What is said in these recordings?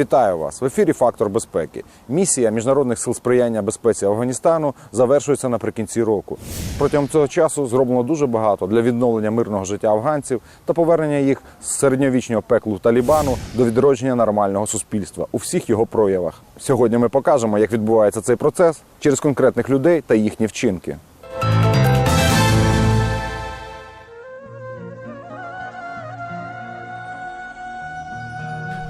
Вітаю вас в ефірі Фактор безпеки. Місія міжнародних сил сприяння безпеці Афганістану завершується наприкінці року. Протягом цього часу зроблено дуже багато для відновлення мирного життя афганців та повернення їх з середньовічного пеклу Талібану до відродження нормального суспільства у всіх його проявах. Сьогодні ми покажемо, як відбувається цей процес через конкретних людей та їхні вчинки.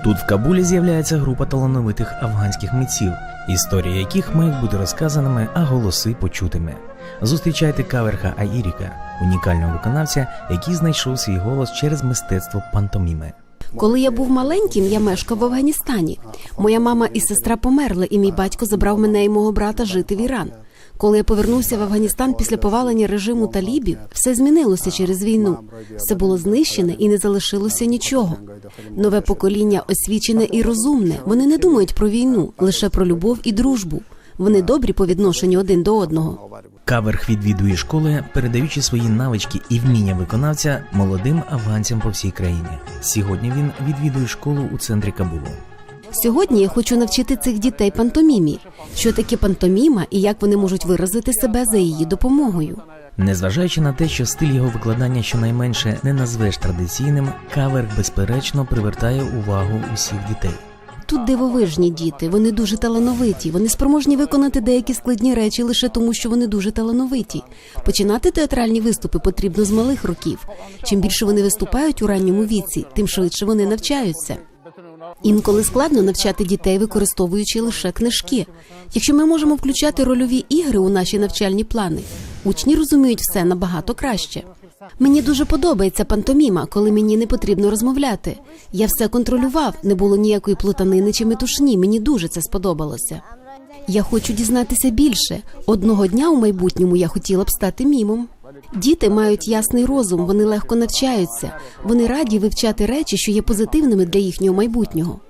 Тут в Кабулі з'являється група талановитих афганських митців, історії яких мають бути розказаними, а голоси почутими. Зустрічайте Каверха Аїріка, унікального виконавця, який знайшов свій голос через мистецтво пантоміми. Коли я був маленьким, я мешкав в Афганістані. Моя мама і сестра померли, і мій батько забрав мене і мого брата жити в Іран. Коли я повернувся в Афганістан після повалення режиму талібів, все змінилося через війну. Все було знищене і не залишилося нічого. Нове покоління освічене і розумне. Вони не думають про війну, лише про любов і дружбу. Вони добрі по відношенню один до одного. Каверх відвідує школи, передаючи свої навички і вміння виконавця молодим афганцям по всій країні. Сьогодні він відвідує школу у центрі Кабулу. Сьогодні я хочу навчити цих дітей пантомімі, що таке пантоміма і як вони можуть виразити себе за її допомогою. Незважаючи на те, що стиль його викладання щонайменше не назвеш традиційним, каверх безперечно привертає увагу усіх дітей. Тут дивовижні діти, вони дуже талановиті. Вони спроможні виконати деякі складні речі лише тому, що вони дуже талановиті. Починати театральні виступи потрібно з малих років. Чим більше вони виступають у ранньому віці, тим швидше вони навчаються. Інколи складно навчати дітей, використовуючи лише книжки. Якщо ми можемо включати рольові ігри у наші навчальні плани, учні розуміють все набагато краще. Мені дуже подобається пантоміма, коли мені не потрібно розмовляти. Я все контролював, не було ніякої плутанини чи метушні. Мені дуже це сподобалося. Я хочу дізнатися більше. Одного дня у майбутньому я хотіла б стати мімом. Діти мають ясний розум, вони легко навчаються. Вони раді вивчати речі, що є позитивними для їхнього майбутнього.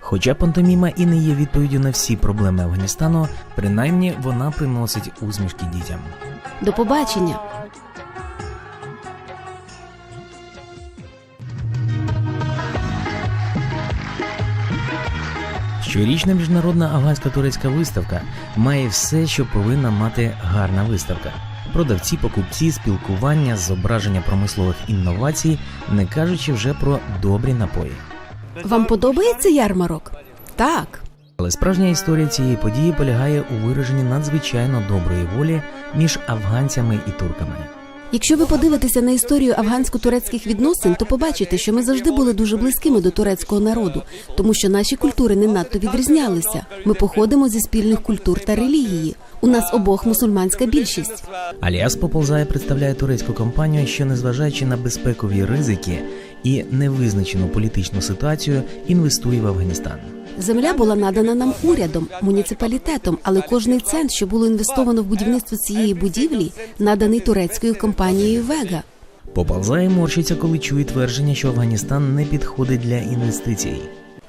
Хоча пантоміма і не є відповіддю на всі проблеми Афганістану, принаймні вона приносить усмішки дітям. До побачення. Щорічна міжнародна афганська турецька виставка має все, що повинна мати гарна виставка: продавці, покупці, спілкування, зображення промислових інновацій, не кажучи вже про добрі напої. Вам подобається ярмарок? Так. Але справжня історія цієї події полягає у вираженні надзвичайно доброї волі між афганцями і турками. Якщо ви подивитеся на історію афгансько-турецьких відносин, то побачите, що ми завжди були дуже близькими до турецького народу, тому що наші культури не надто відрізнялися. Ми походимо зі спільних культур та релігії. У нас обох мусульманська більшість. Аліас Поползає представляє турецьку компанію, що, незважаючи на безпекові ризики і невизначену політичну ситуацію, інвестує в Афганістан. Земля була надана нам урядом, муніципалітетом, але кожний цент, що було інвестовано в будівництво цієї будівлі, наданий турецькою компанією Вега. Поползає морщиться, коли чує твердження, що Афганістан не підходить для інвестицій.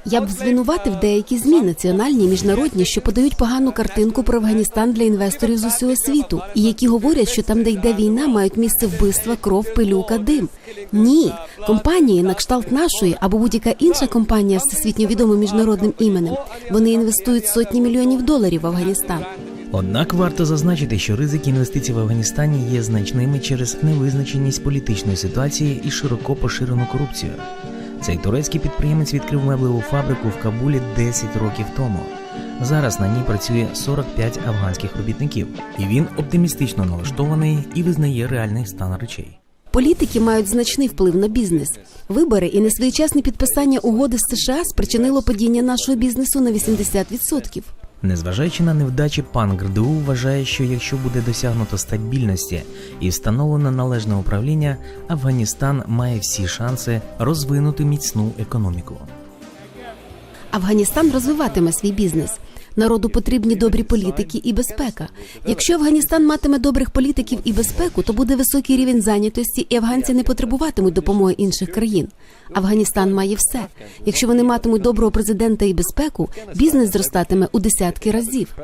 Я б звинуватив деякі змі національні міжнародні, що подають погану картинку про Афганістан для інвесторів з усього світу, і які говорять, що там, де йде війна, мають місце вбивства, кров, пилюка, дим. Ні, компанії на кшталт нашої або будь-яка інша компанія з всесвітньо відомим міжнародним іменем. Вони інвестують сотні мільйонів доларів в Афганістан. Однак варто зазначити, що ризики інвестицій в Афганістані є значними через невизначеність політичної ситуації і широко поширену корупцію. Цей турецький підприємець відкрив меблеву фабрику в Кабулі 10 років тому. Зараз на ній працює 45 афганських робітників, і він оптимістично налаштований і визнає реальний стан речей. Політики мають значний вплив на бізнес. Вибори і несвоєчасне підписання угоди з США спричинило падіння нашого бізнесу на 80%. Незважаючи на невдачі, пан ГРДУ вважає, що якщо буде досягнуто стабільності і встановлено належне управління, Афганістан має всі шанси розвинути міцну економіку. Афганістан розвиватиме свій бізнес. Народу потрібні добрі політики і безпека. Якщо Афганістан матиме добрих політиків і безпеку, то буде високий рівень зайнятості, і афганці не потребуватимуть допомоги інших країн. Афганістан має все. Якщо вони матимуть доброго президента і безпеку, бізнес зростатиме у десятки разів.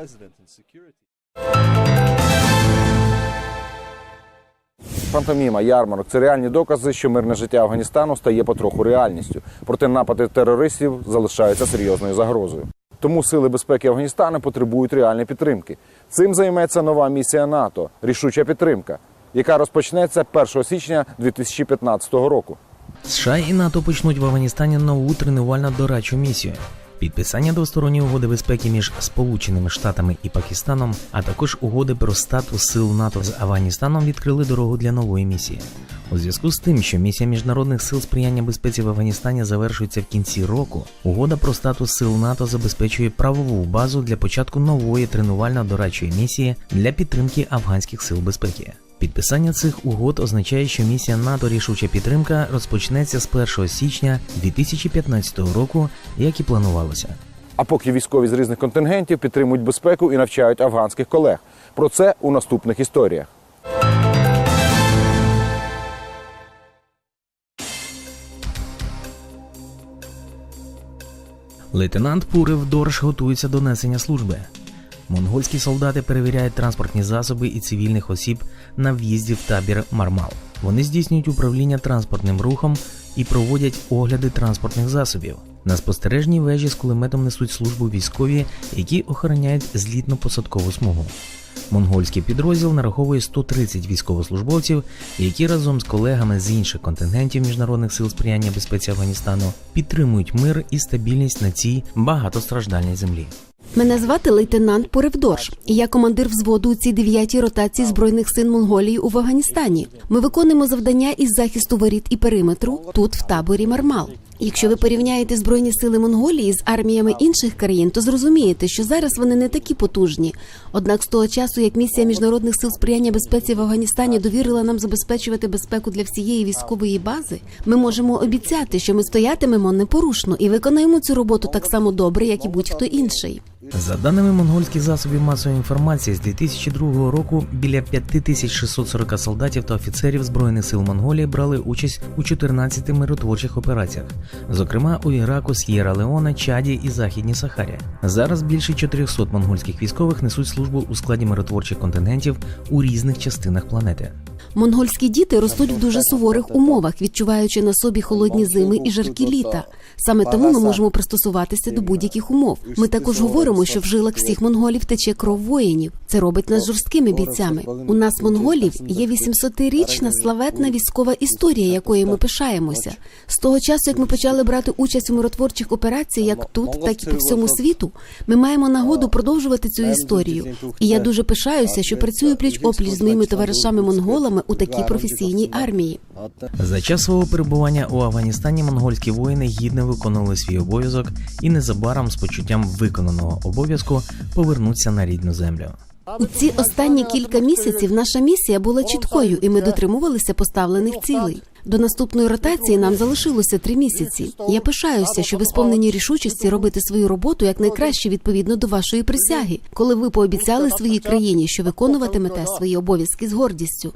пантоміма, ярмарок це реальні докази, що мирне життя Афганістану стає потроху реальністю. Проте напади терористів залишаються серйозною загрозою. Тому сили безпеки Афганістану потребують реальної підтримки. Цим займеться нова місія НАТО рішуча підтримка, яка розпочнеться 1 січня 2015 року. США і НАТО почнуть в Афганістані нову тренувально дорадчу місію. Підписання двосторонньої угоди безпеки між Сполученими Штатами і Пакистаном, а також угоди про статус сил НАТО з Афганістаном відкрили дорогу для нової місії. У зв'язку з тим, що місія міжнародних сил сприяння безпеці в Афганістані завершується в кінці року, угода про статус сил НАТО забезпечує правову базу для початку нової тренувально-дорадчої місії для підтримки афганських сил безпеки. Підписання цих угод означає, що місія НАТО рішуча підтримка розпочнеться з 1 січня 2015 року, як і планувалося. А поки військові з різних контингентів підтримують безпеку і навчають афганських колег. Про це у наступних історіях. Лейтенант Пурив Дорж готується до несення служби. Монгольські солдати перевіряють транспортні засоби і цивільних осіб на в'їзді в табір Мармал. Вони здійснюють управління транспортним рухом і проводять огляди транспортних засобів. На спостережній вежі з кулеметом несуть службу військові, які охороняють злітно-посадкову смугу. Монгольський підрозділ нараховує 130 військовослужбовців, які разом з колегами з інших контингентів міжнародних сил сприяння безпеці Афганістану підтримують мир і стабільність на цій багатостраждальній землі. Мене звати лейтенант Поривдорж, і я командир взводу у цій дев'ятій ротації збройних сил Монголії у Афганістані. Ми виконуємо завдання із захисту воріт і периметру тут, в таборі Мармал. Якщо ви порівняєте збройні сили Монголії з арміями інших країн, то зрозумієте, що зараз вони не такі потужні. Однак, з того часу, як місія міжнародних сил сприяння безпеці в Афганістані довірила нам забезпечувати безпеку для всієї військової бази, ми можемо обіцяти, що ми стоятимемо непорушно і виконаємо цю роботу так само добре, як і будь-хто інший. За даними монгольських засобів масової інформації, з 2002 року біля 5640 солдатів та офіцерів збройних сил Монголії брали участь у 14 миротворчих операціях, зокрема у Іраку, С'єра Леоне, Чаді і Західній Сахарі. Зараз більше 400 монгольських військових несуть службу у складі миротворчих контингентів у різних частинах планети. Монгольські діти ростуть в дуже суворих умовах, відчуваючи на собі холодні зими і жаркі літа. Саме тому ми можемо пристосуватися до будь-яких умов. Ми також говоримо, що в жилах всіх монголів тече кров воїнів. Це робить нас жорсткими бійцями. У нас, монголів, є 800-річна славетна військова історія, якою ми пишаємося. З того часу, як ми почали брати участь у миротворчих операціях, як тут, так і по всьому світу, ми маємо нагоду продовжувати цю історію. І я дуже пишаюся, що працюю пліч опліч з моїми товаришами монголами у такій професійній армії. За час свого перебування у Афганістані монгольські воїни гідно виконували свій обов'язок і незабаром з почуттям виконаного обов'язку повернуться на рідну землю. У ці останні кілька місяців наша місія була чіткою, і ми дотримувалися поставлених цілей. До наступної ротації нам залишилося три місяці. Я пишаюся, що ви сповнені рішучості робити свою роботу якнайкраще відповідно до вашої присяги, коли ви пообіцяли своїй країні, що виконуватимете свої обов'язки з гордістю.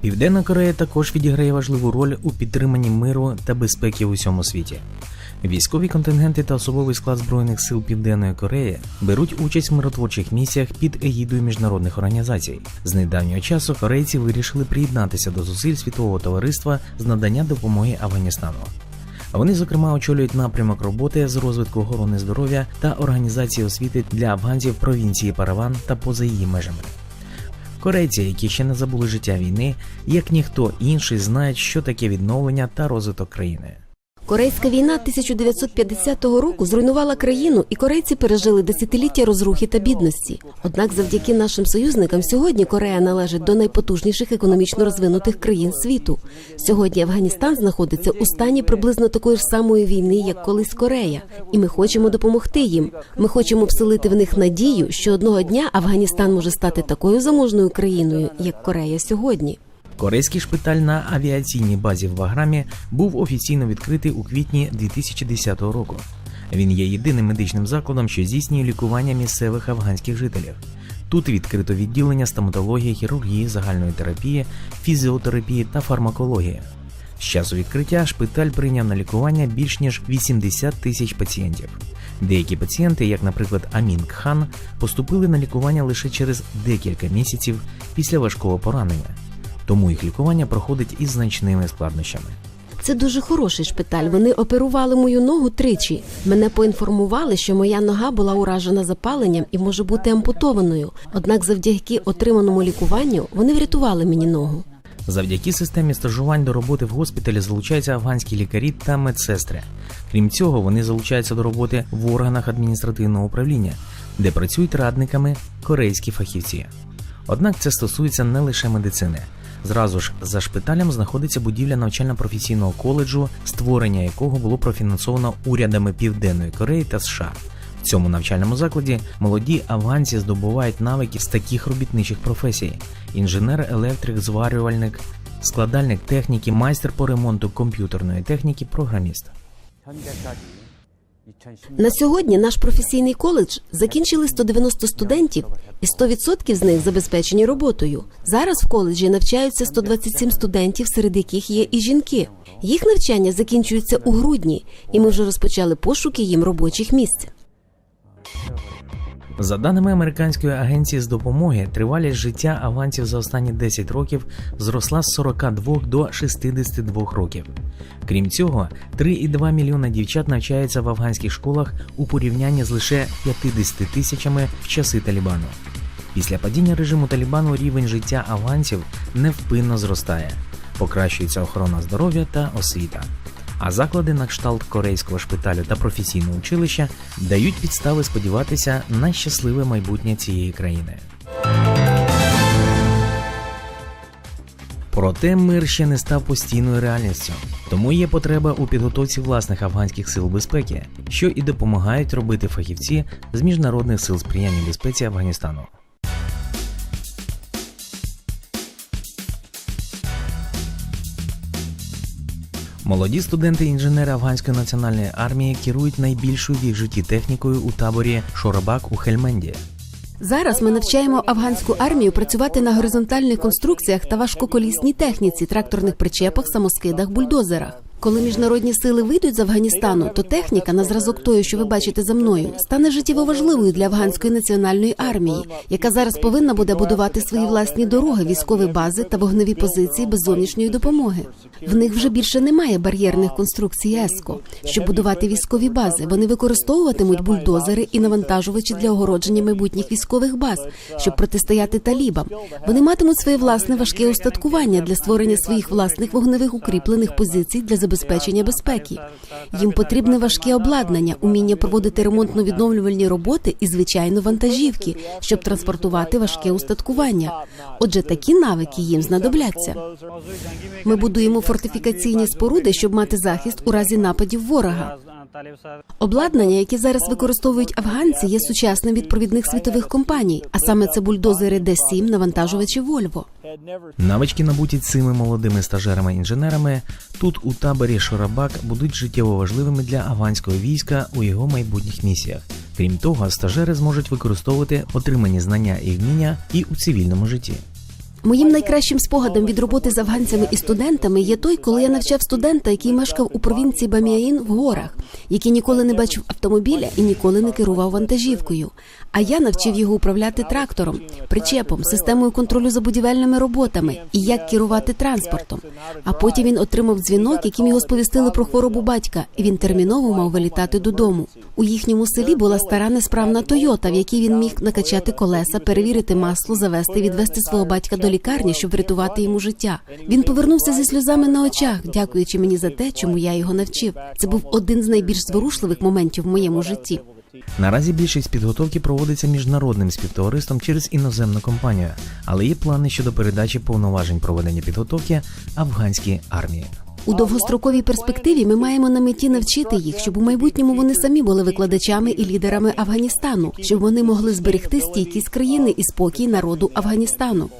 Південна Корея також відіграє важливу роль у підтриманні миру та безпеки в усьому світі. Військові контингенти та особовий склад збройних сил Південної Кореї беруть участь в миротворчих місіях під егідою міжнародних організацій. З недавнього часу корейці вирішили приєднатися до зусиль світового товариства з надання допомоги Афганістану. Вони, зокрема, очолюють напрямок роботи з розвитку охорони здоров'я та організації освіти для афганців провінції Параван та поза її межами. Корейці, які ще не забули життя війни, як ніхто інший знають, що таке відновлення та розвиток країни. Корейська війна 1950 року зруйнувала країну, і корейці пережили десятиліття розрухи та бідності. Однак, завдяки нашим союзникам, сьогодні Корея належить до найпотужніших економічно розвинутих країн світу. Сьогодні Афганістан знаходиться у стані приблизно такої ж самої війни, як колись Корея, і ми хочемо допомогти їм. Ми хочемо вселити в них надію, що одного дня Афганістан може стати такою заможною країною, як Корея сьогодні. Корейський шпиталь на авіаційній базі в Ваграмі був офіційно відкритий у квітні 2010 року. Він є єдиним медичним закладом, що здійснює лікування місцевих афганських жителів. Тут відкрито відділення стоматології, хірургії, загальної терапії, фізіотерапії та фармакології. З часу відкриття шпиталь прийняв на лікування більш ніж 80 тисяч пацієнтів. Деякі пацієнти, як, наприклад, Амін Кхан, поступили на лікування лише через декілька місяців після важкого поранення, тому їх лікування проходить із значними складнощами. Це дуже хороший шпиталь. Вони оперували мою ногу тричі. Мене поінформували, що моя нога була уражена запаленням і може бути ампутованою. Однак, завдяки отриманому лікуванню, вони врятували мені ногу. Завдяки системі стажувань до роботи в госпіталі залучаються афганські лікарі та медсестри. Крім цього, вони залучаються до роботи в органах адміністративного управління, де працюють радниками корейські фахівці. Однак це стосується не лише медицини. Зразу ж за шпиталем знаходиться будівля навчально-професійного коледжу, створення якого було профінансовано урядами Південної Кореї та США. В цьому навчальному закладі молоді афганці здобувають навики з таких робітничих професій: інженер, електрик, зварювальник, складальник техніки, майстер по ремонту комп'ютерної техніки, програміст. На сьогодні наш професійний коледж закінчили 190 студентів, і 100% з них забезпечені роботою. Зараз в коледжі навчаються 127 студентів, серед яких є і жінки. Їх навчання закінчується у грудні, і ми вже розпочали пошуки їм робочих місць. За даними американської агенції з допомоги, тривалість життя афганців за останні 10 років зросла з 42 до 62 років. Крім цього, 3,2 мільйона дівчат навчаються в афганських школах у порівнянні з лише 50 тисячами в часи Талібану. Після падіння режиму Талібану рівень життя афганців невпинно зростає, покращується охорона здоров'я та освіта. А заклади на кшталт корейського шпиталю та професійного училища дають підстави сподіватися на щасливе майбутнє цієї країни. Проте мир ще не став постійною реальністю, тому є потреба у підготовці власних афганських сил безпеки, що і допомагають робити фахівці з міжнародних сил сприяння безпеці Афганістану. Молоді студенти інженери афганської національної армії керують найбільшою в їх житті технікою у таборі Шорабак у Хельменді. Зараз ми навчаємо афганську армію працювати на горизонтальних конструкціях та важкоколісній техніці, тракторних причепах, самоскидах, бульдозерах. Коли міжнародні сили вийдуть з Афганістану, то техніка на зразок тої, що ви бачите за мною, стане життєво важливою для афганської національної армії, яка зараз повинна буде будувати свої власні дороги, військові бази та вогневі позиції без зовнішньої допомоги. В них вже більше немає бар'єрних конструкцій ЕСКО. Щоб будувати військові бази, вони використовуватимуть бульдозери і навантажувачі для огородження майбутніх військових баз, щоб протистояти талібам. Вони матимуть своє власне важке устаткування для створення своїх власних вогневих укріплених позицій для забезпечення безпеки. Їм потрібне важке обладнання, уміння проводити ремонтно-відновлювальні роботи і звичайно вантажівки, щоб транспортувати важке устаткування. Отже, такі навики їм знадобляться. Ми будуємо фортифікаційні споруди, щоб мати захист у разі нападів ворога. Обладнання, яке зараз використовують афганці, є сучасним від провідних світових компаній, а саме це бульдозери Д-7, навантажувачі Вольво. Навички, набуті цими молодими стажерами-інженерами, тут у таборі Шорабак будуть життєво важливими для афганського війська у його майбутніх місіях. Крім того, стажери зможуть використовувати отримані знання і вміння і у цивільному житті. Моїм найкращим спогадом від роботи з афганцями і студентами є той, коли я навчав студента, який мешкав у провінції Баміаїн в горах, який ніколи не бачив автомобіля і ніколи не керував вантажівкою. А я навчив його управляти трактором, причепом, системою контролю за будівельними роботами і як керувати транспортом. А потім він отримав дзвінок, яким його сповістили про хворобу батька, і він терміново мав вилітати додому. У їхньому селі була стара несправна Тойота, в якій він міг накачати колеса, перевірити масло, завести, відвести свого батька до лікарні, щоб врятувати йому життя. Він повернувся зі сльозами на очах, дякуючи мені за те, чому я його навчив. Це був один з найбільш зворушливих моментів в моєму житті. Наразі більшість підготовки проводиться міжнародним співтовариством через іноземну компанію, але є плани щодо передачі повноважень проведення підготовки афганській армії. У довгостроковій перспективі ми маємо на меті навчити їх, щоб у майбутньому вони самі були викладачами і лідерами Афганістану, щоб вони могли зберегти стійкість країни і спокій народу Афганістану.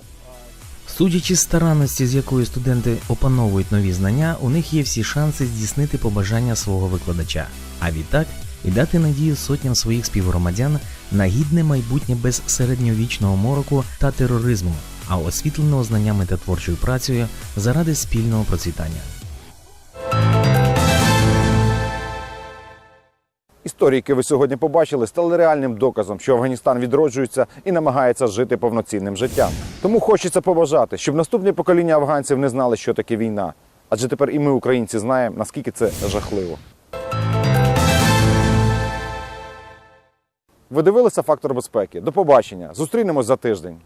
Судячи з старанності, з якою студенти опановують нові знання, у них є всі шанси здійснити побажання свого викладача, а відтак і дати надію сотням своїх співгромадян на гідне майбутнє без середньовічного мороку та тероризму, а освітленого знаннями та творчою працею заради спільного процвітання. Історії, які ви сьогодні побачили, стали реальним доказом, що Афганістан відроджується і намагається жити повноцінним життям. Тому хочеться побажати, щоб наступні покоління афганців не знали, що таке війна. Адже тепер і ми, українці, знаємо, наскільки це жахливо. Ви дивилися фактор безпеки. До побачення. Зустрінемось за тиждень.